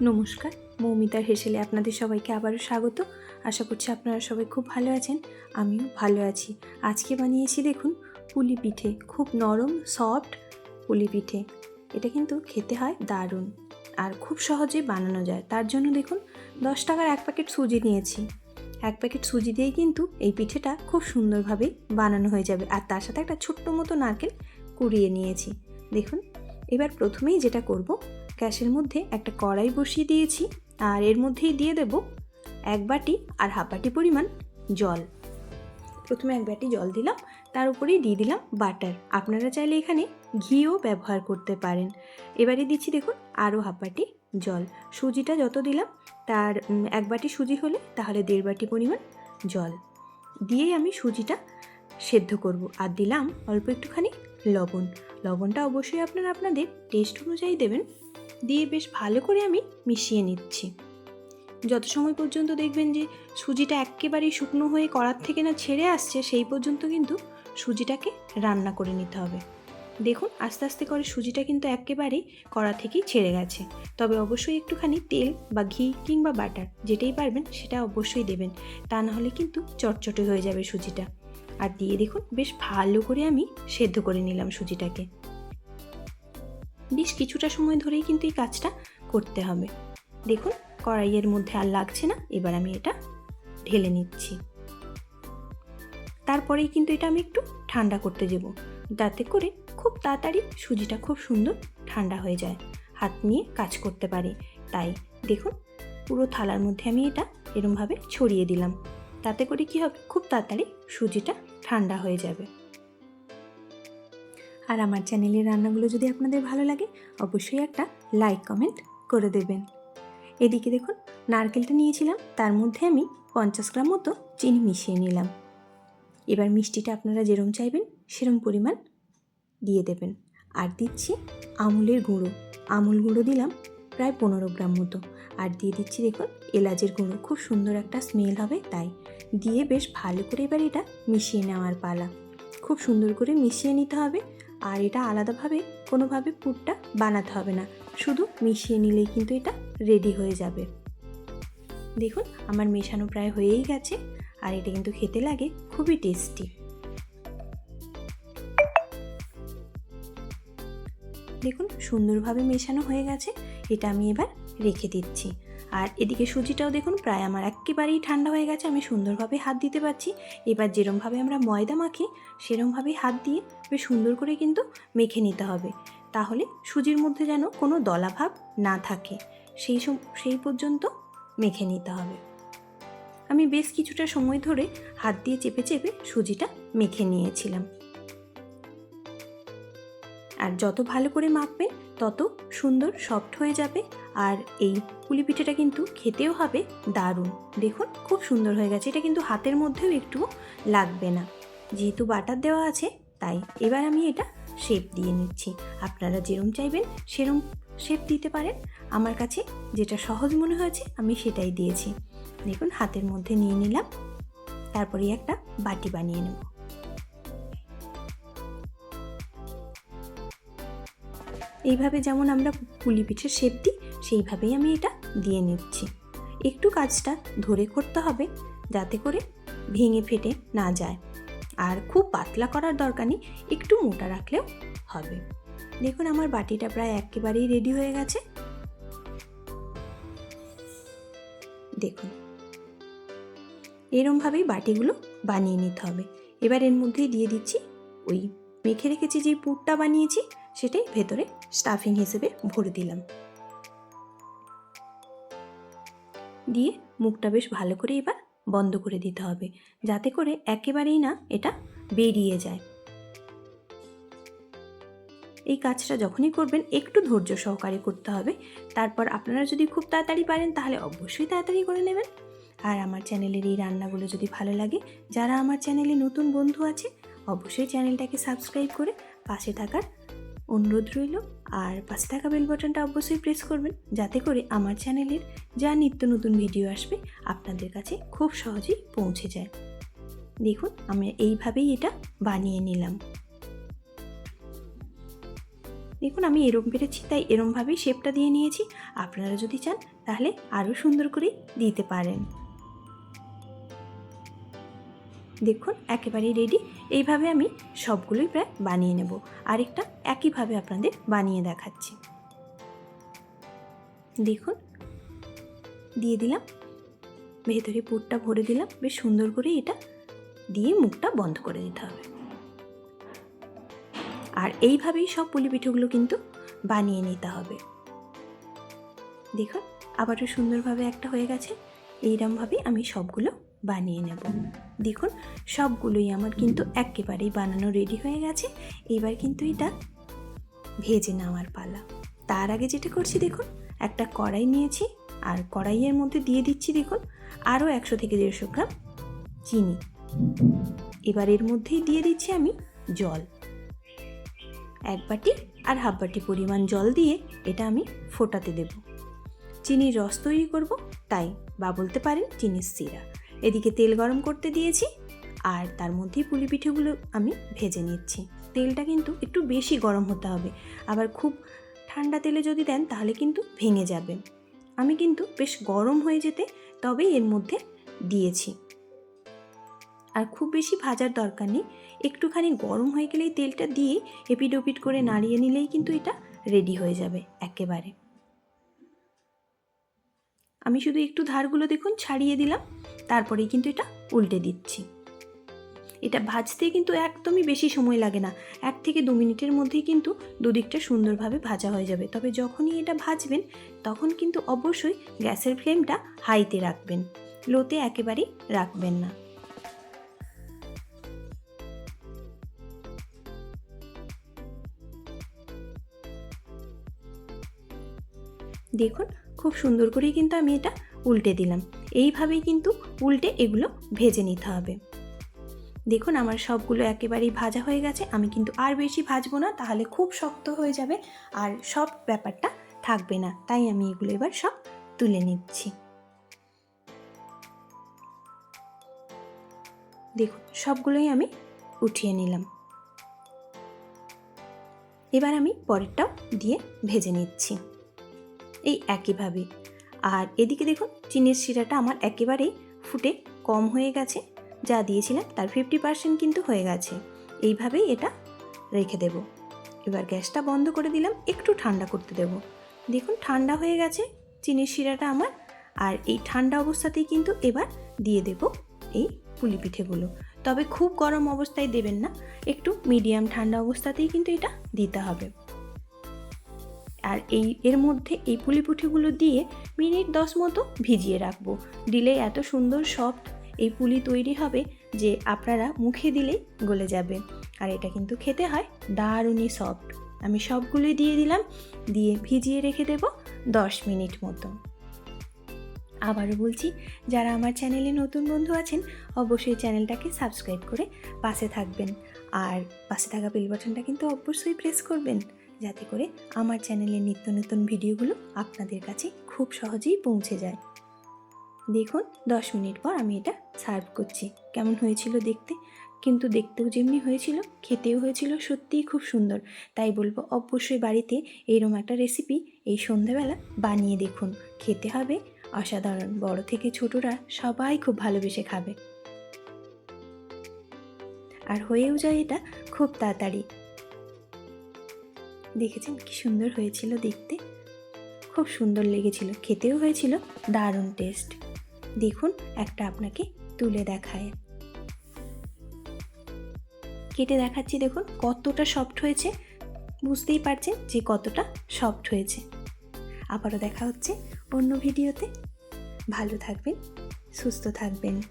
নমস্কার, মৌমিতার হেসেলে আপনাদের সবাইকে আবারও স্বাগত। আশা করছি আপনারা সবাই খুব ভালো আছেন, আমিও ভালো আছি। আজকে বানিয়েছি দেখুন পুলি পিঠে, খুব নরম সফট পুলি পিঠে। এটা কিন্তু খেতে হয় দারুণ আর খুব সহজে বানানো যায়। তার জন্য দেখুন দশ টাকার এক প্যাকেট সুজি নিয়েছি। এক প্যাকেট সুজি দিয়েই কিন্তু এই পিঠেটা খুব সুন্দরভাবে বানানো হয়ে যাবে। আর তার সাথে একটা ছোট্ট মতো নারকেল কুড়িয়ে নিয়েছি। দেখুন, এবার প্রথমেই যেটা করব গ্যাসের মধ্যে একটা কড়াই বসিয়ে দিয়েছি আর এর মধ্যেই দিয়ে দেব এক বাটি আর হাফ বাটি পরিমাণ জল। প্রথমে এক বাটি জল দিলাম, তার উপরেই দিয়ে দিলাম বাটার। আপনারা চাইলে এখানে ঘিও ব্যবহার করতে পারেন। এবারে দিচ্ছি দেখুন আরও হাফ বাটি জল। সুজিটা যত দিলাম, তার এক বাটি সুজি হলে তাহলে দেড় বাটি পরিমাণ জল। দিয়েই আমি সুজিটা সেদ্ধ করব। আর দিলাম অল্প একটুখানি লবণ। লবণটা অবশ্যই আপনারা আপনাদের টেস্ট অনুযায়ী দেবেন। দিয়ে বেশ ভালো করে আমি মিশিয়ে নিচ্ছি। যত সময় পর্যন্ত দেখবেন যে সুজিটা একেবারেই শুকনো হয়ে কড়ার থেকে না ছেড়ে আসছে, সেই পর্যন্ত কিন্তু সুজিটাকে রান্না করে নিতে হবে। দেখুন, আস্তে আস্তে করে সুজিটা কিন্তু একেবারেই কড়া থেকেই ছেড়ে গেছে। তবে অবশ্যই একটুখানি তেল বা ঘি কিংবা বাটার যেটাই পারবেন সেটা অবশ্যই দেবেন। তা না হলে কিন্তু চটচটে হয়ে যাবে সুজিটা। আর দিয়ে দেখুন, বেশ ভালো করে আমি সেদ্ধ করে নিলাম সুজিটাকে। বেশ কিছুটা সময় ধরেই কিন্তু এই কাজটা করতে হবে। দেখুন, কড়াইয়ের মধ্যে আর লাগছে না, এবার আমি এটা ঢেলে নিচ্ছি। তারপরেই কিন্তু এটা আমি একটু ঠান্ডা করতে দেবো, যাতে করে খুব তাড়াতাড়ি সুজিটা খুব সুন্দর ঠান্ডা হয়ে যায়, হাত নিয়ে কাজ করতে পারি। তাই দেখুন, পুরো থালার মধ্যে আমি এটা এরমভাবে ছড়িয়ে দিলাম, তাতে করে কি হবে, খুব তাড়াতাড়ি সুজিটা ঠান্ডা হয়ে যাবে। আর আমার চ্যানেলের রান্নাগুলো যদি আপনাদের ভালো লাগে, অবশ্যই একটা লাইক কমেন্ট করে দেবেন। এদিকে দেখুন, নারকেলটা নিয়েছিলাম, তার মধ্যে আমি পঞ্চাশ গ্রাম মতো চিনি মিশিয়ে নিলাম। এবার মিষ্টিটা আপনারা যেরম চাইবেন, সেরম পরিমাণ দিয়ে দেবেন। আর দিচ্ছি আমুলের গুঁড়ো। আমুল গুঁড়ো দিলাম প্রায় পনেরো গ্রাম মতো। আর দিয়ে দিচ্ছি দেখুন, এলাচের গুঁড়ো। খুব সুন্দর একটা স্মেল হবে তাই। দিয়ে বেশ ভালো করে এবার এটা মিশিয়ে নেওয়ার পালা। খুব সুন্দর করে মিশিয়ে নিতে হবে। আর এটা আলাদাভাবে কোনোভাবে পুরটা বানাতে হবে না। শুধু মিশিয়ে নিলেই কিন্তু এটা রেডি হয়ে যাবে। দেখুন, আমার মেশানো প্রায় হয়েই গেছে আর এটা কিন্তু খেতে লাগে, খুবই টেস্টি দেখুন, সুন্দরভাবে মেশানো হয়ে গেছে। এটা আমি এবার রেখে দিচ্ছি। আর এদিকে সুজিটাও দেখুন, প্রায় আমার একেবারেই ঠান্ডা হয়ে গেছে, আমি সুন্দরভাবে হাত দিতে পারছি। এবার যেরমভাবে আমরা ময়দা মাখি সেরমভাবেই হাত দিয়ে বেশ সুন্দর করে কিন্তু মেখে নিতে হবে। তাহলে সুজির মধ্যে যেন কোনো দলাভাব না থাকে, সেই সেই পর্যন্ত মেখে নিতে হবে। আমি বেশ কিছুটা সময় ধরে হাত দিয়ে চেপে চেপে সুজিটা মেখে নিয়েছিলাম। আর যত ভালো করে মাখবেন, তত সুন্দর সফট হয়ে যাবে আর এই পুলি পিঠেটা কিন্তু খেতেও হবে দারুণ। দেখুন, খুব সুন্দর হয়ে গেছে। এটা কিন্তু হাতের মধ্যেও একটু লাগবে না। যেহেতু বাটার দেওয়া আছে, তাই এবার আমি এটা শেপ দিয়ে নিচ্ছি। আপনারা যেরম চাইবেন, সেরম শেপ দিতে পারেন। আমার কাছে যেটা সহজ মনে হয়েছে, আমি সেটাই দিয়েছি। দেখুন, হাতের মধ্যে নিয়ে নিলাম। তারপরে একটা বাটি বানিয়ে নেব। এইভাবে যেমন আমরা পুলি পিঠের শেপ দিই, সেইভাবেই আমি এটা দিয়ে নিচ্ছি। একটু কাজটা ধরে করতে হবে যাতে করে ভেঙে ফেটে না যায়। আর খুব পাতলা করার দরকার নেই, একটু মোটা রাখলেও হবে। দেখুন আমার বাটিটা প্রায় একেবারেই রেডি হয়ে গেছে। দেখুন। এরমভাবেই বাটিগুলো বানিয়ে নিতে হবে। এবার এর মধ্যেই দিয়ে দিচ্ছি ওই মেখে রেখেছি যে পুরটা বানিয়েছি, সেটাই ভেতরে স্টাফিং হিসেবে ভরে দিলাম। দিয়ে মুখটা বেশ ভালো করে এবার বন্ধ করে দিতে হবে, যাতে করে একেবারেই না এটা বেরিয়ে যায়। এই কাজটা যখনই করবেন, একটু ধৈর্য সহকারে করতে হবে। তারপর আপনারা যদি খুব তাড়াতাড়ি পারেন, তাহলে অবশ্যই তাড়াতাড়ি করে নেবেন। আর আমার চ্যানেলের এই রান্নাগুলো যদি ভালো লাগে, যারা আমার চ্যানেলে নতুন বন্ধু আছে, অবশ্যই চ্যানেলটাকে সাবস্ক্রাইব করে পাশে থাকার অনুরোধ রইল আর পাশে থাকা বেল বাটনটা অবশ্যই প্রেস করবেন যাতে করে আমার চ্যানেলের যা নিত্য নতুন ভিডিও আসবে আপনাদের কাছে খুব সহজেই পৌঁছে যায়। দেখুন আমি এইভাবেই এটা বানিয়ে নিলাম। দেখুন, আমি এরম পেরেছি, তাই এরমভাবেই শেপটা দিয়ে নিয়েছি। আপনারা যদি চান, তাহলে আরও সুন্দর করে দিতে পারেন। দেখুন, একেবারেই রেডি এইভাবে আমি সবগুলোই প্রায় বানিয়ে নেব। আরেকটা একইভাবে আপনাদের বানিয়ে দেখাচ্ছি। দেখুন, দিয়ে দিলাম। ভেতরে পুরটা ভরে দিলাম। বেশ সুন্দর করে এটা দিয়ে মুখটা বন্ধ করে দিতে হবে। আর এইভাবেই সব পুলি পিঠেগুলো কিন্তু বানিয়ে নিতে হবে। দেখুন, আবারও সুন্দরভাবে একটা হয়ে গেছে। এইরমভাবেই আমি সবগুলো বানিয়ে নেব। দেখুন, সবগুলোই আমার কিন্তু একেবারেই বানানো রেডি হয়ে গেছে। এবার কিন্তু এটা ভেজে নেওয়ার পালা। তার আগে যেটা করছি দেখুন, একটা কড়াই নিয়েছি আর কড়াইয়ের মধ্যে দিয়ে দিচ্ছি দেখুন, আরও একশো থেকে দেড়শো গ্রাম চিনি। এবার এর মধ্যেই দিয়ে দিচ্ছি আমি জল। এক বাটি আর হাফ বাটি পরিমাণ জল দিয়ে এটা আমি ফোটাতে দেব। চিনির রস তৈরি করব, তাই বা বলতে পারেন চিনির সিরা। এদিকে তেল গরম করতে দিয়েছি আর তার মধ্যেই পুলি পিঠেগুলো আমি ভেজে নিচ্ছি। তেলটা কিন্তু একটু বেশি গরম হতে হবে। আবার খুব ঠান্ডা তেলে যদি দেন, তাহলে কিন্তু ভেঙে যাবে। আমি কিন্তু বেশ গরম হয়ে যেতে তবেই এর মধ্যে দিয়েছি। আর খুব বেশি ভাজার দরকার নেই। একটুখানি গরম হয়ে গেলেই তেলটা দিয়ে এপিড ওপিড করে নাড়িয়ে নিলেই কিন্তু এটা রেডি হয়ে যাবে একেবারে। আমি শুধু একটু ধারগুলো দেখুন ছাড়িয়ে দিলাম, তারপরেই কিন্তু এটা উল্টে দিচ্ছি। এটা ভাজতে কিন্তু একদমই বেশি সময় লাগে না, এক থেকে দু মিনিটের মধ্যেই কিন্তু দুদিকটা সুন্দরভাবে ভাজা হয়ে যাবে। তবে যখনই এটা ভাজবেন, তখন কিন্তু অবশ্যই গ্যাসের ফ্লেমটা হাইতে রাখবেন, লোতে একেবারেই রাখবেন না। দেখুন খুব সুন্দর করেই কিন্তু আমি এটা উল্টে দিলাম। এইভাবেই কিন্তু উল্টে এগুলো ভেজে নিতে হবে। দেখুন আমার সবগুলো একেবারেই ভাজা হয়ে গেছে। আমি কিন্তু আর বেশি ভাজবো না, তাহলে খুব শক্ত হয়ে যাবে আর সব ব্যাপারটা থাকবে না। তাই আমি এগুলো এবার সব তুলে নিচ্ছি। দেখুন, সবগুলোই আমি উঠিয়ে নিলাম। এবার আমি পরেরটাও দিয়ে ভেজে নিচ্ছি। এই একইভাবে। আর এদিকে দেখুন, চিনির শিরাটা আমার একেবারেই ফুটে কম হয়ে গেছে। যা দিয়েছিলাম তার ফিফটি পার্সেন্ট কিন্তু হয়ে গেছে। এইভাবেই এটা রেখে দেব। এবার গ্যাসটা বন্ধ করে দিলাম, একটু ঠান্ডা করতে দেব। দেখুন, ঠান্ডা হয়ে গেছে চিনির শিরাটা আমার। আর এই ঠান্ডা অবস্থাতেই কিন্তু এবার দিয়ে দেব এই পুলি পিঠেগুলো। তবে খুব গরম অবস্থায় দেবেন না, একটু মিডিয়াম ঠান্ডা অবস্থাতেই কিন্তু এটা দিতে হবে। আর এই, এর মধ্যে এই পুলি পুঠিগুলো দিয়ে মিনিট দশ মতো ভিজিয়ে রাখব। দিলে এত সুন্দর সফট এই পুলি তৈরি হবে যে আপনারা মুখে দিলেই গলে যাবে। আর এটা কিন্তু খেতে হয় দারুণই সফট। আমি সবগুলোই দিয়ে দিলাম, দিয়ে ভিজিয়ে রেখে দেব দশ মিনিট মতো। আবারও বলছি, যারা আমার চ্যানেলে নতুন বন্ধু আছেন, অবশ্যই চ্যানেলটাকে সাবস্ক্রাইব করে পাশে থাকবেন। আর পাশে থাকা বেল বাটনটা কিন্তু অবশ্যই প্রেস করবেন। যাতে করে আমার চ্যানেলের নিত্য নতুন ভিডিওগুলো আপনাদের কাছে খুব সহজেই পৌঁছে যায়। দেখুন, দশ মিনিট পর আমি এটা সার্ভ করছি। কেমন হয়েছিল দেখতে? কিন্তু দেখতেও যেমনি হয়েছিল, খেতেও হয়েছিল সত্যিই খুব সুন্দর। তাই বলব, অবশ্যই বাড়িতে এইরকম একটা রেসিপি এই সন্ধ্যাবেলা বানিয়ে দেখুন। খেতে হবে, অসাধারণ। বড় থেকে ছোটরা সবাই খুব ভালোবেসে খাবে। আর হয়েও যায় এটা খুব তাড়াতাড়ি। দেখেছেন কি সুন্দর হয়েছিল দেখতে? খুব সুন্দর লেগেছিল, খেতেও হয়েছিল, দারুণ টেস্ট দেখুন, একটা আপনাকে তুলে দেখায়। কেটে দেখাচ্ছি, দেখুন, কতটা সফট হয়েছে। বুঝতেই পারছেন যে কতটা সফট হয়েছে। আবারও দেখা হচ্ছে অন্য ভিডিওতে ভালো থাকবেন, সুস্থ থাকবেন।